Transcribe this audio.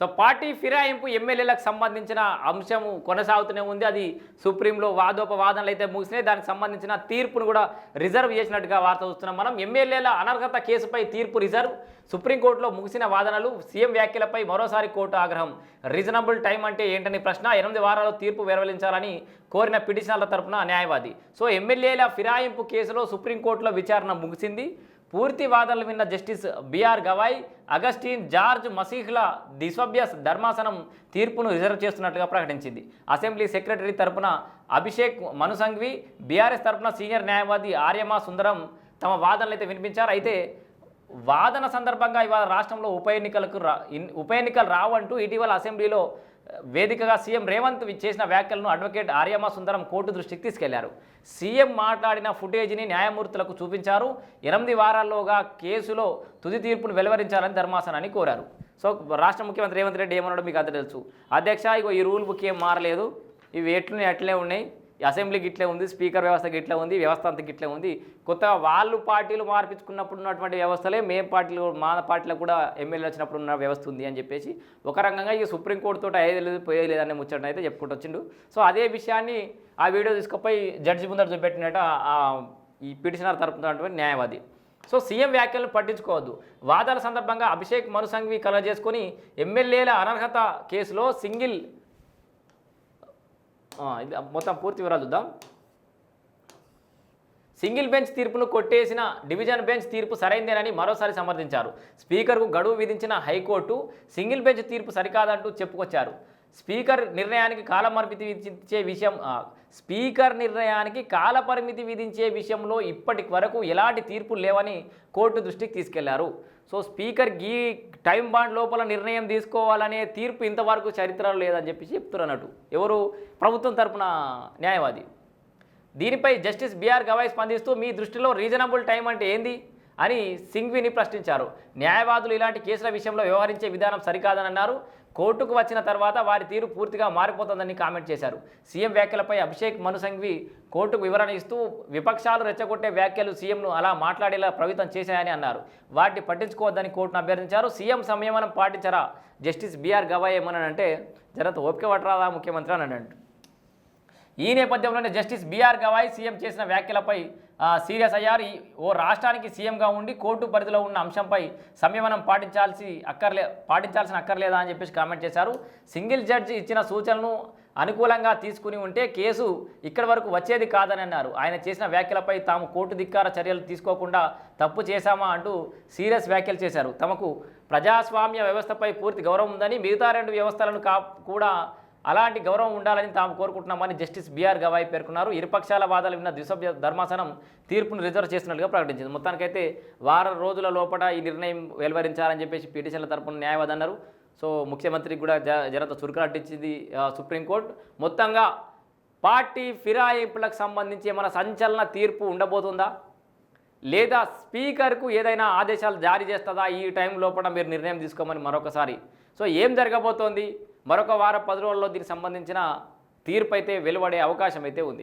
So party ఫిరాయింపు ఎమ్మెల్యేలకు సంబంధించిన అంశము కొనసాగుతూనే ఉంది. అది సుప్రీంలో వాదోపవాదనలు అయితే ముగిసినాయి. దానికి సంబంధించిన తీర్పును కూడా రిజర్వ్ చేసినట్టుగా వార్త చూస్తున్నాం మనం ఎమ్మెల్యేల అనర్హత కేసుపై తీర్పు రిజర్వ్ సుప్రీంకోర్టులో ముగిసిన వాదనలు సీఎం వ్యాఖ్యలపై మరోసారి కోర్టు ఆగ్రహం. రీజనబుల్ టైం అంటే ఏంటని ప్రశ్న ఎనిమిది వారాలు తీర్పు వెలువరించాలని కోరిన పిటిషనర్ల తరపున న్యాయవాది. సో ఎమ్మెల్యేల ఫిరాయింపు కేసులో సుప్రీంకోర్టులో విచారణ ముగిసింది. పూర్తి వాదనలు విన్న justice B R Gavai Augustine George మసీహ్ల దిసభ్య ధర్మాసనం తీర్పును రిజర్వ్ చేస్తున్నట్టుగా ప్రకటించింది. అసెంబ్లీ సెక్రటరీ తరపున అభిషేక్ మనుసంఘ్వి బీఆర్ఎస్ తరపున సీనియర్ న్యాయవాది ఆర్యమా సుందరం తమ వాదనలు అయితే వినిపించారు. అయితే వాదన సందర్భంగా ఇవాళ రాష్ట్రంలో ఉప ఎన్నికలకు రా ఉప ఎన్నికలు రావంటూ ఇటీవల అసెంబ్లీలో వేదికగా సీఎం రేవంత్ వి- చేసిన వ్యాఖ్యలను అడ్వకేట్ ఆర్యమ సుందరం కోర్టు దృష్టికి తీసుకెళ్ళారు. సీఎం మాట్లాడిన ఫుటేజ్ని న్యాయమూర్తులకు చూపించారు. ఎనిమిది వారాల్లోగా కేసులో తుది తీర్పును వెలువరించాలని ధర్మాసనాన్ని కోరారు. సో రాష్ట్ర ముఖ్యమంత్రి రేవంత్ రెడ్డి ఏమన్నాడో మీకు అంత తెలుసు. అధ్యక్ష ఇగో ఈ రూల్ బుక్ ఏం మారలేదు. ఇవి ఎట్లున్నాయి అట్లే ఉన్నాయి. అసెంబ్లీ అసెంబ్లీకి ఇట్లే ఉంది స్పీకర్ వ్యవస్థకి ఇట్లే ఉంది వ్యవస్థ అంతకి ఇట్లే ఉంది. కొత్తగా వాళ్ళు పార్టీలు మార్పించుకున్నప్పుడు ఉన్నటువంటి వ్యవస్థలే మేం పార్టీలు మా పార్టీలో కూడా ఎమ్మెల్యే వచ్చినప్పుడు ఉన్న వ్యవస్థ ఉంది అని చెప్పేసి ఒక రకంగా ఈ సుప్రీంకోర్టుతో తోటి అయ్యేది లేదు పోయేది లేదనే ముచ్చట అయితే చెప్పుకుంటూ వచ్చిండు. సో అదే విషయాన్ని ఆ వీడియో తీసుకుపోయి జడ్జి ముందర చూపెట్టినట్టు ఈ పిటిషనర్ తరపునటువంటి న్యాయవాది. సో సీఎం వ్యాఖ్యలను పట్టించుకోవద్దు. వాదాల సందర్భంగా అభిషేక్ మనుసంఘవి కలగజేసుకొని ఎమ్మెల్యేల అనర్హత కేసులో సింగిల్ ఇది మొత్తం పూర్తి వివరాలు చూద్దాం. సింగిల్ బెంచ్ తీర్పును కొట్టేసిన డివిజన్ బెంచ్ తీర్పు సరైందేనని మరోసారి సమర్థించారు. స్పీకర్కు గడువు విధించిన హైకోర్టు సింగిల్ బెంచ్ తీర్పు సరికాదంటూ చెప్పుకొచ్చారు. స్పీకర్ నిర్ణయానికి కాలపరిమితి విధించే విషయం స్పీకర్ నిర్ణయానికి కాలపరిమితి విధించే విషయంలో ఇప్పటి వరకు ఎలాంటి తీర్పులు లేవని కోర్టు దృష్టికి తీసుకెళ్ళారు. సో స్పీకర్ గీ టైం బాండ్ లోపల నిర్ణయం తీసుకోవాలనే తీర్పు ఇంతవరకు చరిత్రలో లేదని చెప్పి చెప్తున్నట్టు. ఎవరు? ప్రభుత్వం తరపున న్యాయవాది. దీనిపై జస్టిస్ బిఆర్ గవాయ్ స్పందిస్తూ మీ దృష్టిలో రీజనబుల్ టైం అంటే ఏంది? అని సింఘ్విని ప్రశ్నించారు. న్యాయవాదులు ఇలాంటి కేసుల విషయంలో వ్యవహరించే విధానం సరికాదని అన్నారు కోర్టుకు వచ్చిన తర్వాత వారి తీరు పూర్తిగా మారిపోతుందని కామెంట్ చేశారు. సీఎం వ్యాఖ్యలపై అభిషేక్ మనుసంగ్వి కోర్టుకు వివరణ ఇస్తూ విపక్షాలు రెచ్చగొట్టే వ్యాఖ్యలు సీఎంను అలా మాట్లాడేలా ప్రభుత్వం చేశాయని అన్నారు. వాటిని పట్టించుకోవద్దని కోర్టును అభ్యర్థించారు. సీఎం సంయమనం పాటించరా? జస్టిస్ బీఆర్ గవాయ్ ఏమన్నాడంటే జనత ఓపిక పట్టరాదా ముఖ్యమంత్రి అని అన్నాడు. ఈ నేపథ్యంలోనే జస్టిస్ బీఆర్ గవాయ్ సీఎం చేసిన వ్యాఖ్యలపై సీరియస్ అయ్యారు. ఓ రాష్ట్రానికి సీఎంగా ఉండి కోర్టు పరిధిలో ఉన్న అంశంపై సంయమనం పాటించాల్సి అక్కర్లే పాటించాల్సిన అక్కర్లేదా అని చెప్పేసి కామెంట్ చేశారు. సింగిల్ జడ్జి ఇచ్చిన సూచనలను అనుకూలంగా తీసుకుని ఉంటే కేసు ఇక్కడి వరకు వచ్చేది కాదని అన్నారు. ఆయన చేసిన వ్యాఖ్యలపై తాము కోర్టు ధిక్కార చర్యలు తీసుకోకుండా తప్పు చేశామా అంటూ సీరియస్ వ్యాఖ్యలు చేశారు. తమకు ప్రజాస్వామ్య వ్యవస్థపై పూర్తి గౌరవం ఉందని మిగతా రెండు వ్యవస్థలను కా కూడా అలాంటి గౌరవం ఉండాలని తాము కోరుకుంటున్నామని జస్టిస్ బీఆర్ గవాయ్ పేర్కొన్నారు. ఇరుపక్షాల వాదాలు విన్న ద్విసభ్య ధర్మాసనం తీర్పును రిజర్వ్ చేసినట్లుగా ప్రకటించింది. మొత్తానికైతే వారం రోజుల లోపల ఈ నిర్ణయం వెలువరించాలని చెప్పేసి పిటిషన్ల తరపున న్యాయవాది అన్నారు. సో ముఖ్యమంత్రికి కూడా జ జరంత చురుకునట్టించింది సుప్రీంకోర్టు. మొత్తంగా పార్టీ ఫిరాయింపులకు సంబంధించి ఏమైనా సంచలన తీర్పు ఉండబోతుందా? లేదా స్పీకర్కు ఏదైనా ఆదేశాలు జారీ చేస్తుందా? ఈ టైం లోపల మీరు నిర్ణయం తీసుకోమని మరొకసారి. సో ఏం జరగబోతోంది? మరొక వారం పది రోజుల్లో దీనికి సంబంధించిన తీర్పు అయితే వెలువడే అవకాశం అయితే ఉంది.